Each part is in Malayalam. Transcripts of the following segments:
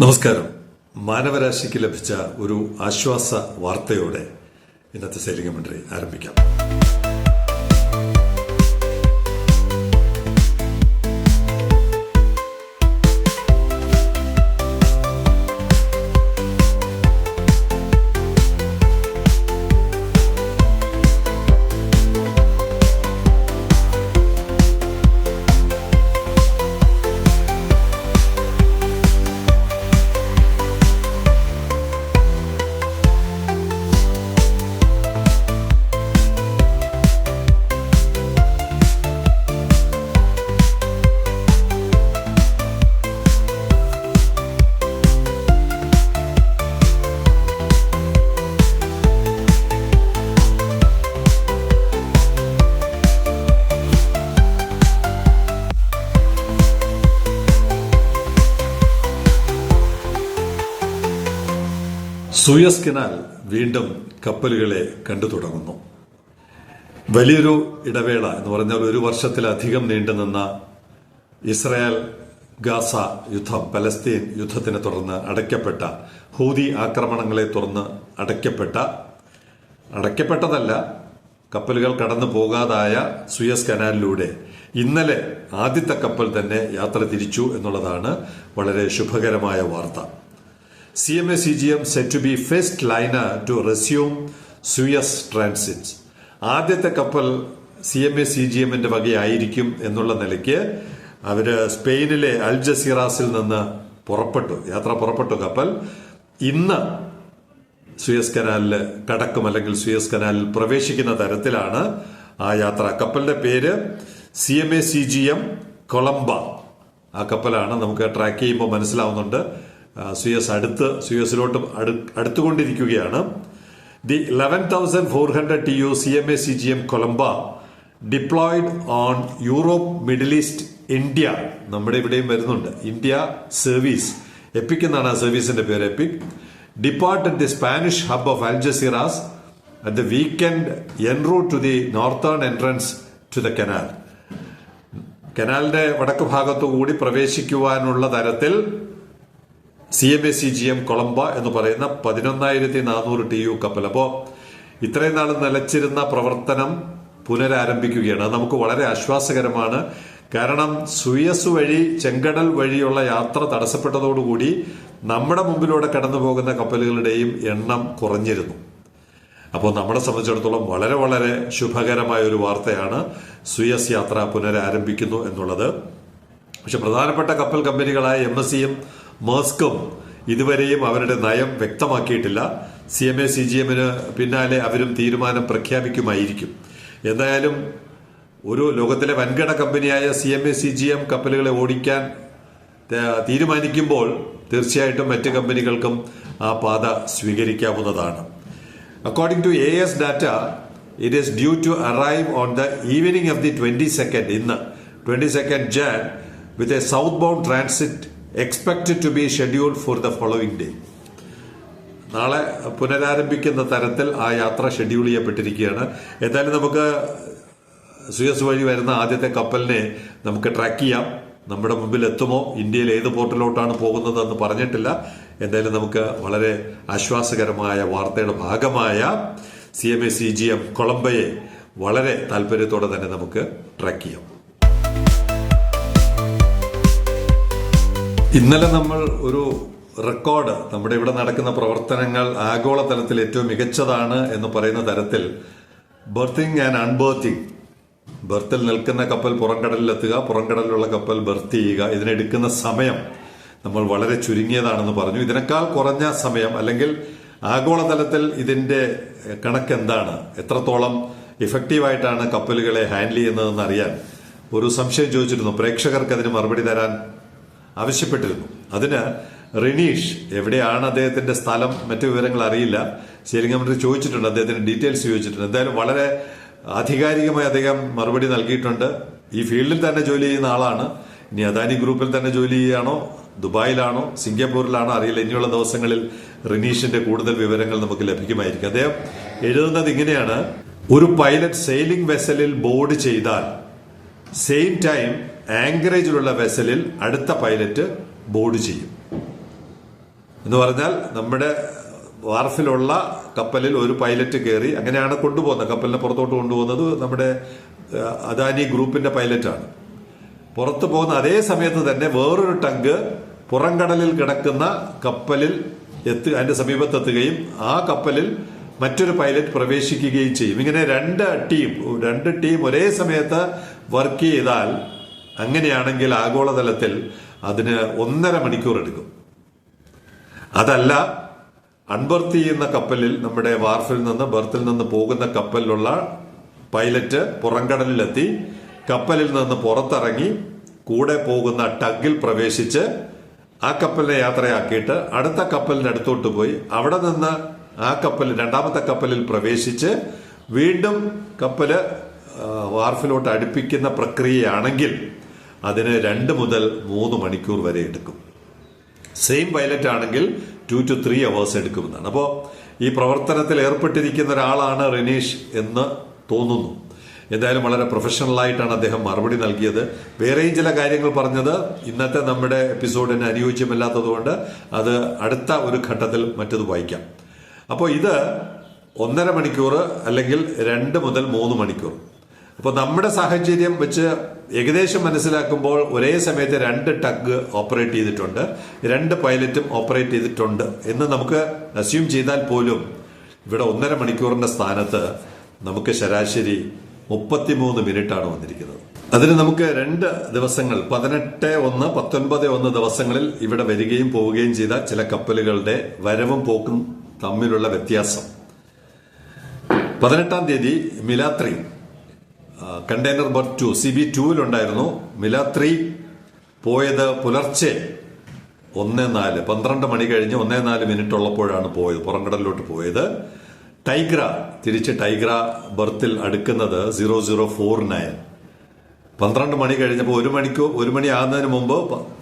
നമസ്കാരം. മാനവരാശിക്ക് ലഭിച്ച ഒരു ആശ്വാസ വാർത്തയോടെ ഇന്നത്തെ സൈലിംഗ മന്ത്രി ആരംഭിക്കാം. സൂയസ് കനാൽ വീണ്ടും കപ്പലുകളെ കണ്ടു തുടങ്ങുന്നു. വലിയൊരു ഇടവേള എന്ന് പറഞ്ഞാൽ ഒരു വർഷത്തിലധികം നീണ്ടുനിന്ന ഇസ്രായേൽ ഗാസ യുദ്ധം പലസ്തീൻ യുദ്ധത്തിനെ തുടർന്ന് അടയ്ക്കപ്പെട്ട ഹൂതി ആക്രമണങ്ങളെ തുടർന്ന് അടയ്ക്കപ്പെട്ട അടയ്ക്കപ്പെട്ടതല്ല കപ്പലുകൾ കടന്നു പോകാതായ സുയസ് കനാലിലൂടെ ഇന്നലെ ആദ്യത്തെ കപ്പൽ തന്നെ യാത്ര തിരിച്ചു എന്നുള്ളതാണ് വളരെ ശുഭകരമായ വാർത്ത. C G M set to be first liner to resume Suez transit ആദ്യത്തെ കപ്പൽ C M A C G എമ്മിന്റെ വകയായിരിക്കും എന്നുള്ള നിലയ്ക്ക് അവർ സ്പെയിനിലെ അൽ ജസീറാസിൽ നിന്ന് പുറപ്പെട്ടു യാത്ര പുറപ്പെട്ടു കപ്പൽ. ഇന്ന് സുയസ് കനാലിൽ കടക്കും അല്ലെങ്കിൽ സുയസ് കനാലിൽ പ്രവേശിക്കുന്ന തരത്തിലാണ് ആ യാത്ര. കപ്പലിന്റെ പേര് C M A C G M Columba. ആ കപ്പലാണ് നമുക്ക് ട്രാക്ക് ചെയ്യുമ്പോൾ മനസ്സിലാവുന്നുണ്ട്. സുയസ് അടുത്ത് സുയസിലോട്ട് അടു- അടുത്തുകൊണ്ടിരിക്കുകയാണ്. The eleven thousand four hundred T U C M A C G M Columba deployed on Europe Middle East India നമ്മുടെ ഇവിടെയും വരുന്നുണ്ട്. ഇന്ത്യ സർവീസ് എപ്പിക് എന്നാണ് ആ സർവീസിന്റെ പേര് epic depart at the Spanish hub of Algeciras at the weekend en route to the northern entrance to the canal കനാലിന്റെ വടക്ക് ഭാഗത്തു കൂടി പ്രവേശിക്കുവാനുള്ള തരത്തിൽ C M S C G M Columba എന്ന് പറയുന്ന പതിനൊന്നായിരത്തി നാനൂറ് ടി യു കപ്പൽ. അപ്പോ ഇത്രയും നാൾ നിലച്ചിരുന്ന പ്രവർത്തനം പുനരാരംഭിക്കുകയാണ്. അത് നമുക്ക് വളരെ ആശ്വാസകരമാണ്. കാരണം സുയസ് വഴി ചെങ്കടൽ വഴിയുള്ള യാത്ര തടസ്സപ്പെട്ടതോടുകൂടി നമ്മുടെ മുമ്പിലൂടെ കടന്നു പോകുന്ന കപ്പലുകളുടെയും എണ്ണം കുറഞ്ഞിരുന്നു. അപ്പോൾ നമ്മളെ സംബന്ധിച്ചിടത്തോളം വളരെ വളരെ ശുഭകരമായ ഒരു വാർത്തയാണ് സുയസ് യാത്ര പുനരാരംഭിക്കുന്നു എന്നുള്ളത്. പക്ഷെ പ്രധാനപ്പെട്ട കപ്പൽ കമ്പനികളായ എം എസ് സിയും മേസ്കും ഇതുവരെയും അവരുടെ നയം വ്യക്തമാക്കിയിട്ടില്ല. C M A C G എമ്മിന് പിന്നാലെ അവരും തീരുമാനം പ്രഖ്യാപിക്കുമായിരിക്കും. എന്തായാലും ഒരു ലോകത്തിലെ വൻകിട കമ്പനിയായ C M A C G M കപ്പലുകളെ ഓടിക്കാൻ തീരുമാനിക്കുമ്പോൾ തീർച്ചയായിട്ടും മറ്റ് കമ്പനികൾക്കും ആ പാത സ്വീകരിക്കാവുന്നതാണ്. According to A S data it is due to arrive on the evening of the twenty second ഇന്ന്. Twenty second Jan with a south bound transit expected to be scheduled for the following day നാളെ പുനരാരംഭിക്കുന്ന തരത്തിൽ ആ യാത്ര ഷെഡ്യൂൾ ചെയ്യപ്പെട്ടിരിക്കുകയാണ്. എന്തായാലും നമുക്ക് സുയസ് വഴി വരുന്ന ആദ്യത്തെ കപ്പലിനെ നമുക്ക് ട്രാക്ക് ചെയ്യാം. നമ്മുടെ മുമ്പിൽ എത്തുമോ? ഇന്ത്യയിൽ ഏത് പോർട്ടിലോട്ടാണ് പോകുന്നതെന്ന് പറഞ്ഞിട്ടില്ല. എന്തായാലും നമുക്ക് വളരെ ആശ്വാസകരമായ വാർത്തയുടെ ഭാഗമായ C M A C G M കൊളംബയെ വളരെ താല്പര്യത്തോടെ തന്നെ നമുക്ക് ട്രാക്ക് ചെയ്യാം. ഇന്നലെ നമ്മൾ ഒരു റെക്കോർഡ് നമ്മുടെ ഇവിടെ നടക്കുന്ന പ്രവർത്തനങ്ങൾ ആഗോളതലത്തിൽ ഏറ്റവും മികച്ചതാണ് എന്ന് പറയുന്ന തരത്തിൽ ബർത്തിങ് ആൻഡ് അൺബർത്തിങ്. ബർത്തിൽ നിൽക്കുന്ന കപ്പൽ പുറംകടലിലെത്തുക പുറംകടലിലുള്ള കപ്പൽ ബർത്ത് ചെയ്യുക ഇതിനെടുക്കുന്ന സമയം നമ്മൾ വളരെ ചുരുങ്ങിയതാണെന്ന് പറഞ്ഞു. ഇതിനേക്കാൾ കുറഞ്ഞ സമയം അല്ലെങ്കിൽ ആഗോളതലത്തിൽ ഇതിന്റെ കണക്ക് എന്താണ്? എത്രത്തോളം ഇഫക്റ്റീവായിട്ടാണ് കപ്പലുകളെ ഹാൻഡിൽ ചെയ്യുന്നതെന്ന് അറിയാൻ ഒരു സംശയം ചോദിച്ചിരുന്നു. പ്രേക്ഷകർക്ക് അതിന് മറുപടി തരാൻ ആവശ്യപ്പെട്ടിരുന്നു. അതിന് റിനീഷ് എവിടെയാണ് അദ്ദേഹത്തിന്റെ സ്ഥലം മറ്റു വിവരങ്ങൾ അറിയില്ല. ശരിക്കും മന്ത്രി ചോദിച്ചിട്ടുണ്ട് അദ്ദേഹത്തിന്റെ ഡീറ്റെയിൽസ് ചോദിച്ചിട്ടുണ്ട്. എന്തായാലും വളരെ ആധികാരികമായി അദ്ദേഹം മറുപടി നൽകിയിട്ടുണ്ട്. ഈ ഫീൽഡിൽ തന്നെ ജോലി ചെയ്യുന്ന ആളാണ്. ഇനി അദാനി ഗ്രൂപ്പിൽ തന്നെ ജോലി ചെയ്യുകയാണോ ദുബായിലാണോ സിംഗപ്പൂരിലാണോ അറിയില്ല. ഇനിയുള്ള ദിവസങ്ങളിൽ റിനീഷിന്റെ കൂടുതൽ വിവരങ്ങൾ നമുക്ക് ലഭിക്കുമായിരിക്കും. അദ്ദേഹം എഴുതുന്നത് ഇങ്ങനെയാണ്. ഒരു പൈലറ്റ് സെയിലിംഗ് വെസലിൽ ബോർഡ് ചെയ്താൽ സെയിം ടൈം ആങ്കറേജിലുള്ള വെസലിൽ അടുത്ത പൈലറ്റ് ബോർഡ് ചെയ്യും. എന്ന് പറഞ്ഞാൽ നമ്മുടെ വാർഫിലുള്ള കപ്പലിൽ ഒരു പൈലറ്റ് കയറി അങ്ങനെയാണ് കൊണ്ടുപോകുന്നത്. കപ്പലിനെ പുറത്തോട്ട് കൊണ്ടുപോകുന്നത് നമ്മുടെ അദാനി ഗ്രൂപ്പിന്റെ പൈലറ്റാണ് പുറത്തു പോകുന്ന അതേ സമയത്ത് തന്നെ വേറൊരു ടങ്ക് പുറംകടലിൽ കിടക്കുന്ന കപ്പലിൽ എത്തു അതിന്റെ സമീപത്തെത്തുകയും ആ കപ്പലിൽ മറ്റൊരു പൈലറ്റ് പ്രവേശിക്കുകയും ചെയ്യും. ഇങ്ങനെ രണ്ട് ടീം രണ്ട് ടീം ഒരേ സമയത്ത് വർക്ക് ചെയ്താൽ അങ്ങനെയാണെങ്കിൽ ആഗോളതലത്തിൽ അതിന് ഒന്നര മണിക്കൂർ എടുക്കും. അതല്ല അൺബർത്ത് ചെയ്യുന്ന കപ്പലിൽ നമ്മുടെ വാർഫിൽ നിന്ന് ബർത്തിൽ നിന്ന് പോകുന്ന കപ്പലിലുള്ള പൈലറ്റ് പുറംകടലിലെത്തി കപ്പലിൽ നിന്ന് പുറത്തിറങ്ങി കൂടെ പോകുന്ന ടഗിൽ പ്രവേശിച്ച് ആ കപ്പലിനെ യാത്രയാക്കിയിട്ട് അടുത്ത കപ്പലിന്റെ അടുത്തോട്ട് പോയി. അവിടെ നിന്ന് ആ കപ്പൽ രണ്ടാമത്തെ കപ്പലിൽ പ്രവേശിച്ച് വീണ്ടും കപ്പൽ വാർഫിലോട്ട് അടുപ്പിക്കുന്ന പ്രക്രിയയാണെങ്കിൽ അതിന് രണ്ട് മുതൽ മൂന്ന് മണിക്കൂർ വരെ എടുക്കും. സെയിം പൈലറ്റ് ആണെങ്കിൽ ടു ടു ത്രീ അവേഴ്സ് എടുക്കുമെന്നാണ്. അപ്പോൾ ഈ പ്രവർത്തനത്തിൽ ഏർപ്പെട്ടിരിക്കുന്ന ഒരാളാണ് റിനീഷ് എന്ന് തോന്നുന്നു. എന്തായാലും വളരെ പ്രൊഫഷണൽ ആയിട്ടാണ് അദ്ദേഹം മറുപടി നൽകിയത്. വേറെയും ചില കാര്യങ്ങൾ പറഞ്ഞത് ഇന്നത്തെ നമ്മുടെ എപ്പിസോഡിന് അനുയോജ്യമല്ലാത്തതുകൊണ്ട് അത് അടുത്ത ഒരു ഘട്ടത്തിൽ മറ്റത് വായിക്കാം. അപ്പോൾ ഇത് ഒന്നര മണിക്കൂർ അല്ലെങ്കിൽ രണ്ട് മുതൽ മൂന്ന് മണിക്കൂർ. അപ്പോൾ നമ്മുടെ സാഹചര്യം വെച്ച് ഏകദേശം മനസ്സിലാക്കുമ്പോൾ ഒരേ സമയത്ത് രണ്ട് ടഗ് ഓപ്പറേറ്റ് ചെയ്തിട്ടുണ്ട്. രണ്ട് പൈലറ്റും ഓപ്പറേറ്റ് ചെയ്തിട്ടുണ്ട് എന്ന് നമുക്ക് അസ്യൂം ചെയ്താൽ പോലും ഇവിടെ ഒന്നര മണിക്കൂറിന്റെ സ്ഥാനത്ത് നമുക്ക് ശരാശരി മുപ്പത്തിമൂന്ന് മിനിറ്റാണ് വന്നിരിക്കുന്നത്. അതിന് നമുക്ക് രണ്ട് ദിവസങ്ങൾ പതിനെട്ട് ഒന്ന് പത്തൊൻപത് ഒന്ന് ദിവസങ്ങളിൽ ഇവിടെ വരികയും പോവുകയും ചെയ്ത ചില കപ്പലുകളുടെ വരവും പോക്കും തമ്മിലുള്ള വ്യത്യാസം. പതിനെട്ടാം തീയതി മിലാത്രി container berth two C B ടൂവിലുണ്ടായിരുന്നു മിലാത്രി പോയത് പുലർച്ചെ ഒന്ന് നാല് പന്ത്രണ്ട് മണി കഴിഞ്ഞ് ഒന്നേ നാല് മിനിറ്റ് ഉള്ളപ്പോഴാണ് പോയത് പുറംകടലിലോട്ട് പോയത്. ടൈഗ്ര തിരിച്ച് ടൈഗ്ര ബർത്തിൽ അടുക്കുന്നത് സീറോ സീറോ ഫോർ നയൻ പന്ത്രണ്ട് മണി കഴിഞ്ഞപ്പോൾ ഒരു മണിക്കൂർ ഒരു മണി ആകുന്നതിന് മുമ്പ്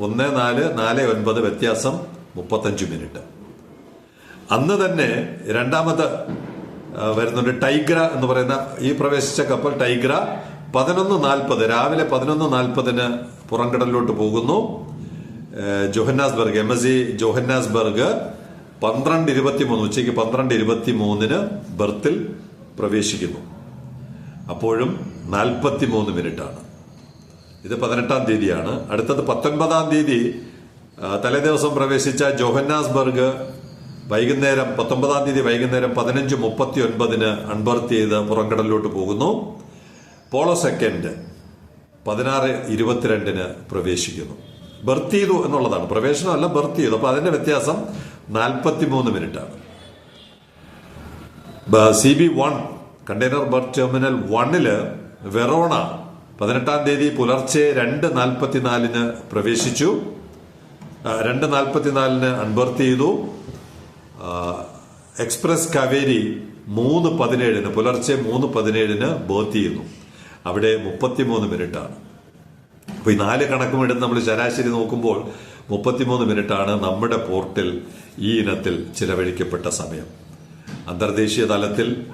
ഒന്ന് നാല് നാല് ഒൻപത് വ്യത്യാസം മുപ്പത്തഞ്ച് മിനിറ്റ് അന്ന് തന്നെ രണ്ടാമത് ആ, വരുന്നുണ്ട് ടൈഗ്ര എന്ന് പറയുന്ന ഈ പ്രവേശിച്ച കപ്പൽ ടൈഗ്ര പതിനൊന്ന് നാൽപ്പത് രാവിലെ പതിനൊന്ന് നാൽപ്പതിന് പുറംകടലിലോട്ട് പോകുന്നു. Johannesburg M S C Johannesburg പന്ത്രണ്ട് ഇരുപത്തി മൂന്ന് ഉച്ചയ്ക്ക് പന്ത്രണ്ട് ഇരുപത്തി മൂന്നിന് ബർത്തിൽ പ്രവേശിക്കുന്നു. അപ്പോഴും നാൽപ്പത്തി മൂന്ന് മിനിറ്റാണ്. ഇത് പതിനെട്ടാം തീയതിയാണ്. അടുത്തത് പത്തൊൻപതാം തീയതി തലേദിവസം പ്രവേശിച്ച ജോഹന്നാസ്ബർഗ് വൈകുന്നേരം പത്തൊമ്പതാം തീയതി വൈകുന്നേരം പതിനഞ്ച് മുപ്പത്തി ഒൻപതിന് അൺബർത്ത് ചെയ്ത് പുറംകടലിലോട്ട് പോകുന്നു. പോളോ സെക്കൻഡ് പതിനാറ് ഇരുപത്തിരണ്ടിന് പ്രവേശിക്കുന്നു. ബർത്ത് ചെയ്തു എന്നുള്ളതാണ്. പ്രവേശനമല്ല ബർത്ത് ചെയ്തു. അപ്പൊ അതിന്റെ വ്യത്യാസം നാൽപ്പത്തി മൂന്ന് മിനിറ്റാണ് C B one container berth terminal വണ്ണിൽ വെറോണ പതിനെട്ടാം തീയതി പുലർച്ചെ രണ്ട് നാൽപ്പത്തിനാലിന് പ്രവേശിച്ചു. രണ്ട് നാൽപ്പത്തിനാലിന് അൺബർത്ത് ചെയ്തു. എക്സ്പ്രസ് കാവേരി മൂന്ന് പതിനേഴിന് പുലർച്ചെ മൂന്ന് പതിനേഴിന് ബോത്ത് ചെയ്യുന്നു. അവിടെ മുപ്പത്തിമൂന്ന് മിനിറ്റാണ്. അപ്പൊ ഈ നാല് കണക്കും എടുത്ത് നമ്മൾ ശരാശരി നോക്കുമ്പോൾ മുപ്പത്തിമൂന്ന് മിനിറ്റാണ് നമ്മുടെ പോർട്ടിൽ ഈ ഇനത്തിൽ ചിലവഴിക്കപ്പെട്ട സമയം. അന്തർദേശീയ തലത്തിൽ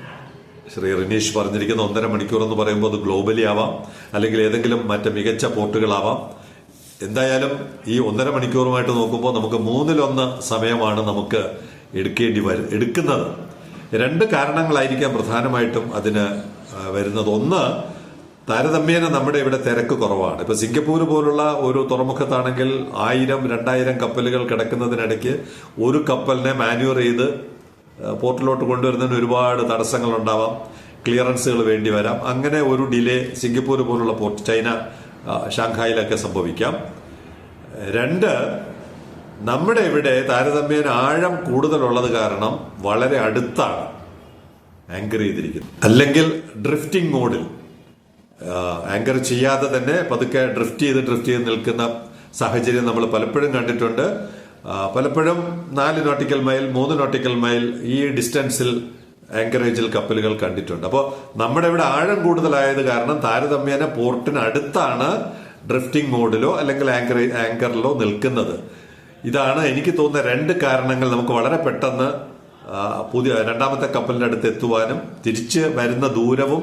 ശ്രീ റിനീഷ് പറഞ്ഞിരിക്കുന്ന ഒന്നര മണിക്കൂർ എന്ന് പറയുമ്പോൾ അത് ഗ്ലോബലി ആവാം. അല്ലെങ്കിൽ ഏതെങ്കിലും മറ്റ് മികച്ച പോർട്ടുകളാവാം. എന്തായാലും ഈ ഒന്നര മണിക്കൂറുമായിട്ട് നോക്കുമ്പോൾ നമുക്ക് മൂന്നിലൊന്ന് സമയമാണ് നമുക്ക് എടുക്കേണ്ടി വരും എടുക്കുന്നത്. രണ്ട് കാരണങ്ങളായിരിക്കാം പ്രധാനമായിട്ടും അതിന് വരുന്നത്. ഒന്ന് താരതമ്യേന നമ്മുടെ ഇവിടെ തിരക്ക് കുറവാണ്. ഇപ്പൊ സിംഗപ്പൂർ പോലുള്ള ഒരു തുറമുഖത്താണെങ്കിൽ ആയിരം രണ്ടായിരം കപ്പലുകൾ കിടക്കുന്നതിനിടയ്ക്ക് ഒരു കപ്പലിനെ മാന്യൂർ ചെയ്ത് പോർട്ടിലോട്ട് കൊണ്ടുവരുന്നതിന് ഒരുപാട് തടസ്സങ്ങൾ ഉണ്ടാവാം ക്ലിയറൻസുകൾ വേണ്ടി വരാം. അങ്ങനെ ഒരു ഡിലേ സിംഗപ്പൂർ പോലുള്ള പോർട്ട് ചൈന ഷാങ്ഹായിലൊക്കെ സംഭവിക്കാം. രണ്ട് നമ്മുടെ ഇവിടെ താരതമ്യേന ആഴം കൂടുതലുള്ളത് കാരണം വളരെ അടുത്താണ് ആങ്കർ ചെയ്തിരിക്കുന്നത്. അല്ലെങ്കിൽ ഡ്രിഫ്റ്റിംഗ് മോഡിൽ ആങ്കർ ചെയ്യാതെ തന്നെ പതുക്കെ ഡ്രിഫ്റ്റ് ചെയ്ത് ഡ്രിഫ്റ്റ് ചെയ്ത് നിൽക്കുന്ന സാഹചര്യം നമ്മൾ പലപ്പോഴും കണ്ടിട്ടുണ്ട്. പലപ്പോഴും നാല് നോട്ടിക്കൽ മൈൽ മൂന്ന് നോട്ടിക്കൽ മൈൽ ഈ ഡിസ്റ്റൻസിൽ ആങ്കറേജിൽ കപ്പലുകൾ കണ്ടിട്ടുണ്ട്. അപ്പോൾ നമ്മുടെ ഇവിടെ ആഴം കൂടുതലായത് കാരണം താരതമ്യേന പോർട്ടിന് അടുത്താണ് ഡ്രിഫ്റ്റിംഗ് മോഡിലോ അല്ലെങ്കിൽ ആങ്കർ ആങ്കറിലോ നിൽക്കുന്നത്. ഇതാണ് എനിക്ക് തോന്നുന്ന രണ്ട് കാരണങ്ങൾ നമുക്ക് വളരെ പെട്ടെന്ന് പുതിയ രണ്ടാമത്തെ കപ്പലിന്റെ അടുത്ത് എത്തുവാനും തിരിച്ച് വരുന്ന ദൂരവും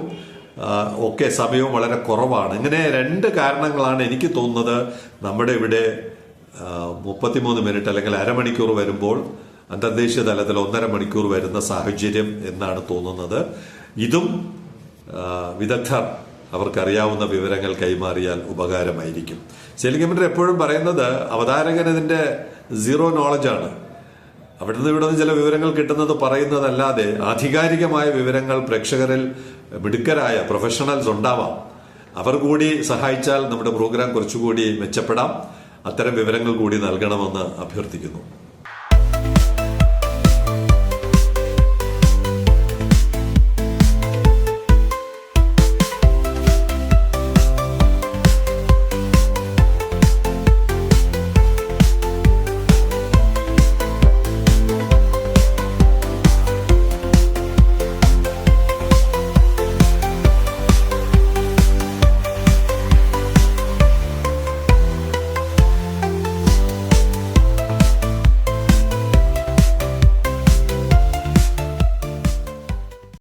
ഒക്കെ സമയവും വളരെ കുറവാണ്. ഇങ്ങനെ രണ്ട് കാരണങ്ങളാണ് എനിക്ക് തോന്നുന്നത് നമ്മുടെ ഇവിടെ മുപ്പത്തിമൂന്ന് മിനിറ്റ് അല്ലെങ്കിൽ അരമണിക്കൂർ വരുമ്പോൾ അന്തർദേശീയ തലത്തിൽ ഒന്നര മണിക്കൂർ വരുന്ന സാഹചര്യം എന്നാണ് തോന്നുന്നത്. ഇതും വിദഗ്ധർ അവർക്കറിയാവുന്ന വിവരങ്ങൾ കൈമാറിയാൽ ഉപകാരമായിരിക്കും. സെലിഗമെന്റർ എപ്പോഴും പറയുന്നത് അവതാരകൻ ഇതിന്റെ സീറോ നോളജാണ് അവിടുന്ന് നിന്ന് ചില വിവരങ്ങൾ കിട്ടുന്നത് പറയുന്നതല്ലാതെ ആധികാരികമായ വിവരങ്ങൾ പ്രേക്ഷകരിൽ മിടുക്കരായ പ്രൊഫഷണൽസ് ഉണ്ടാവാം. അവർ കൂടി സഹായിച്ചാൽ നമ്മുടെ പ്രോഗ്രാം കുറച്ചുകൂടി മെച്ചപ്പെടാം. അത്തരം വിവരങ്ങൾ കൂടി നൽകണമെന്ന് അഭ്യർത്ഥിക്കുന്നു.